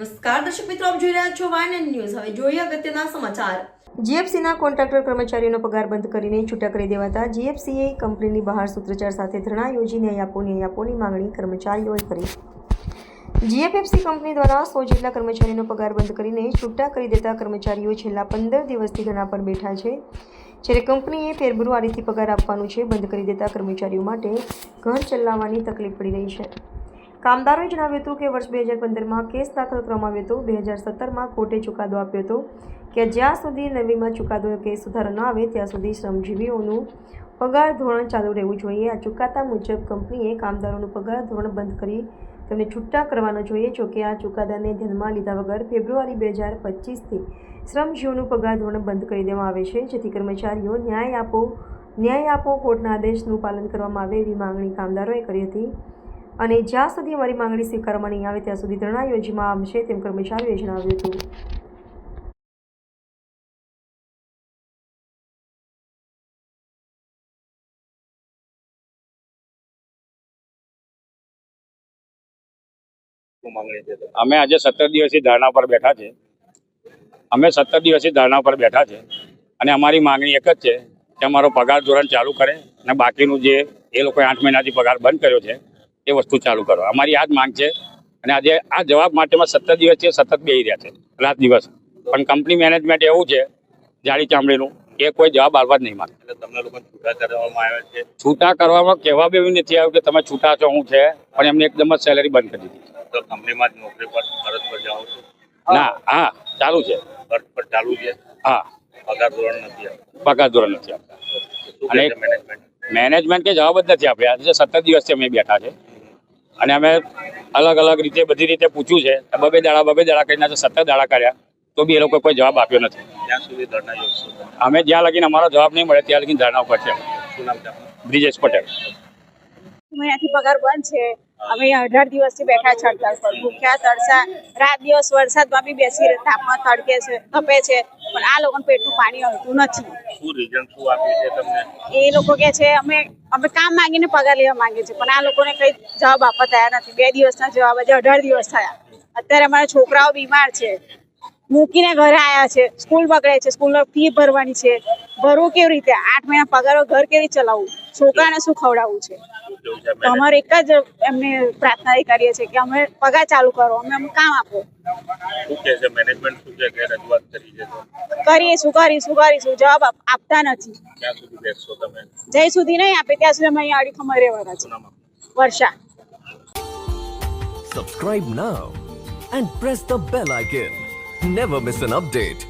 નમસ્કાર, દર્શક મિત્રો, આપ જોઈ રહ્યા છો વાયન ન્યૂઝ. હવે જોઈએ અગત્યના સમાચાર. જીએફસીના કોન્ટ્રાક્ટર કર્મચારીઓનો પગાર બંધ કરીને છૂટા કરી દેવાતા જીએફસીએ કંપનીની બહાર સૂત્રોચ્ચાર સાથે ધરણા યોજી ન્યાય આપો ન્યાય આપોની માંગણી કર્મચારીઓએ કરી. જીએફએફસી કંપની દ્વારા સો જેટલા કર્મચારીનો પગાર બંધ કરીને છૂટા કરી દેતા કર્મચારીઓ છેલ્લા પંદર દિવસથી ધરણા પર બેઠા છે. જ્યારે કંપનીએ ફેબ્રુઆરીથી પગાર આપવાનું છે, બંધ કરી દેતા કર્મચારીઓ માટે ઘર ચલાવવાની તકલીફ પડી રહી છે. કામદારોએ જણાવ્યું હતું કે વર્ષ બે હજાર પંદરમાં કેસ દાખલ કરવામાં આવ્યો હતો. બે હજાર સત્તરમાં કોર્ટે ચુકાદો આપ્યો હતો કે જ્યાં સુધી નવીમાં ચુકાદો કે સુધારો ન આવે, ત્યાં સુધી શ્રમજીવીઓનું પગાર ધોરણ ચાલુ રહેવું જોઈએ. આ ચુકાદા મુજબ કંપનીએ કામદારોનું પગાર ધોરણ બંધ કરી તેમને છૂટા કરવાનો જોઈએ. જોકે આ ચુકાદાને ધ્યાનમાં લીધા વગર ફેબ્રુઆરી બે હજાર પચીસથી શ્રમજીવીઓનું પગાર ધોરણ બંધ કરી દેવામાં આવે છે. જેથી કર્મચારીઓ ન્યાય આપો ન્યાય આપો કોર્ટના આદેશનું પાલન કરવામાં આવે એવી માંગણી કામદારોએ કરી હતી. અને જ્યાં સુધી અમારી માંગણી સ્વીકારવામાં નહીં આવે, ત્યાં સુધી ધરણા યોજવામાં આવશે તેમ કર્મચારીઓએ જણાવ્યું હતું. અમે આજે સત્તર દિવસથી ધરણા પર બેઠા છે. અમે સત્તર દિવસથી ધરણા પર બેઠા છે અને અમારી માંગણી એક જ છે કે અમારો પગાર ધોરણ ચાલુ કરે અને બાકીનું જે એ લોકોએ આઠ મહિનાથી પગાર બંધ કર્યો છે એ વસ્તુ ચાલુ કરો. અમારી આ જ માંગ છે. અને આજે આ જવાબ માટેમાં સત્તર દિવસ છે સતત બેહી રહ્યા છે. રાત દિવસ. પણ કંપની મેનેજમેન્ટ એવું છે જાડી ચામડીનું એ કોઈ જવાબ આપવા જ નહીં માંગે. છૂટા કરવામાં છે? કહેવા બી નથી આવ્યું કે તમે છૂટા છો હું છે પણ એમને એકદમ જ સેલેરી બંધ કરી દીધી. કંપનીમાં જ નોકરી પર ફરજ પર જાઓ છો? ના હા ચાલુ છે. ફરજ પર ચાલુ છે? હા. પગાર ધોરણ નથી પગાર ધોરણ નથી આપતા. અને મેનેજમેન્ટ મેનેજમેન્ટ કે જવાબ જ નથી આપ્યા. આજે સત્તર દિવસથી અમે બેઠા છે. અને અમે અલગ અલગ રીતે બધી રીતે પૂછ્યું છે બબે દાડા બબે દાડા કરીને સત્તર દાડા કર્યા તો બી એ લોકો કોઈ જવાબ આપ્યો નથી. જ્યાં સુધી ધરણા અમે જ્યાં લગીને અમારો જવાબ નહીં મળે ત્યાં લગીને ધરણા ઉપર છે? બ્રિજેશ પટેલ. મહિનાથી પગાર બંધ છે. અમે અહીંયા અઢાર દિવસથી બેઠા છે હડતાલ પર. ભૂખ્યા તરસા રાત દિવસ વરસાદમાં બી બેસી રહે તાપમાં તડકે છે તપે છે પણ આ લોકોને પેટનું પાણી આવતું નથી. શું રીઝન શું આપ્યું છે તમને? એ લોકો કે છે અમે અમે કામ માંગીને પગાર લેવા માંગીએ છીએ, પણ આ લોકોને કઈ જવાબ આપવા તૈયાર નથી. બે દિવસના જવાબ આજે અઢાર દિવસ થયા. અત્યારે અમારા છોકરાઓ બીમાર છે. મૂકીને ઘરે આવ્યા છે. સ્કૂલ બગડે છે. સ્કૂલનો ફી ભરવાની છે. ભરવું કેવી રીતે? આઠ મહિના પગારો ઘર કેવી ચલાવવું? છોકરાને શું ખવડાવવું છે? તો અમારે એક જ એમને પ્રાર્થના એ કરીએ છીએ કે અમે પગાર ચાલુ કરો અમે અમને કામ આપો. મેનેજમેન્ટ શું કરીશું કરીશું કરીશું જવાબ આપતા નથી. જય સુધી નહીં આપે ત્યાં સુધી અમે અહીંયા અડીખમ રહેવાના શું છે નામ આપનું? વર્ષા. Subscribe now and press the bell icon. Never miss an update.